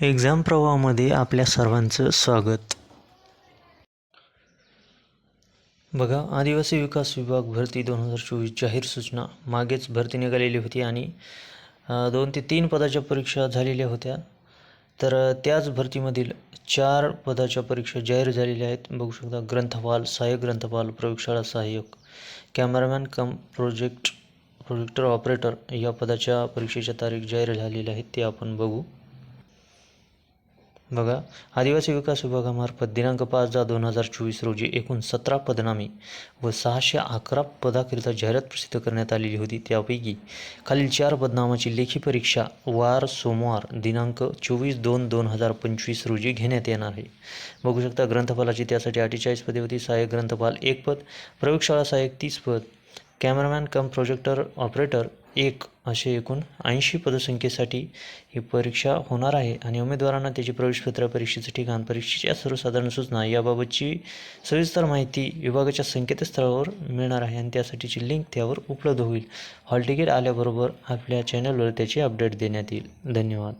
Exam प्रवाहामध्ये आपल्या सर्वांचं स्वागत. बघा आदिवासी विकास विभाग भरती दोन हजार चोवीस जाहीर सूचना. मागेच भरती निघालेली होती आणि दोन ते तीन पदाच्या परीक्षा झालेल्या होत्या. तर त्याच भरतीमधील चार पदाच्या परीक्षा जाहीर झालेल्या आहेत. बघू शकता ग्रंथपाल सहाय्यक ग्रंथपाल प्रयोगशाळा सहाय्यक cameraman cum project projector operator या पदाच्या परीक्षेच्या तारीख जाहीर झालेल्या आहेत ते आपण बघू. बघा आदिवासी विकास विभागामार्फत दिनांक पाच दहा दोन हजार चोवीस रोजी एकूण सतरा पदनामी व सहाशे अकरा पदाकरिता जाहिरात प्रसिद्ध करण्यात आलेली होती. त्यापैकी खालील चार पदनामाची लेखी परीक्षा वार सोमवार दिनांक चोवीस दोन दोन हजार पंचवीस रोजी घेण्यात येणार आहे. बघू शकता ग्रंथपालाची त्यासाठी अठ्ठेचाळीस पदे होती. सहाय्यक ग्रंथपाल एक पद प्रयोगशाळा सहाय्यक तीस पद कॅमेरामॅन कम प्रोजेक्टर ऑपरेटर एक असे एकूण ऐंशी पदसंख्येसाठी ही परीक्षा होणार आहे आणि उमेदवारांना त्याची प्रवेशपत्र परीक्षेचं ठिकाण परीक्षेच्या सर्वसाधारण सूचना याबाबतची सविस्तर माहिती विभागाच्या संकेतस्थळावर मिळणार आहे आणि त्यासाठीची लिंक त्यावर उपलब्ध होईल. हॉल तिकीट आल्याबरोबर आपल्या चॅनलवर त्याची अपडेट देण्यात येईल. धन्यवाद.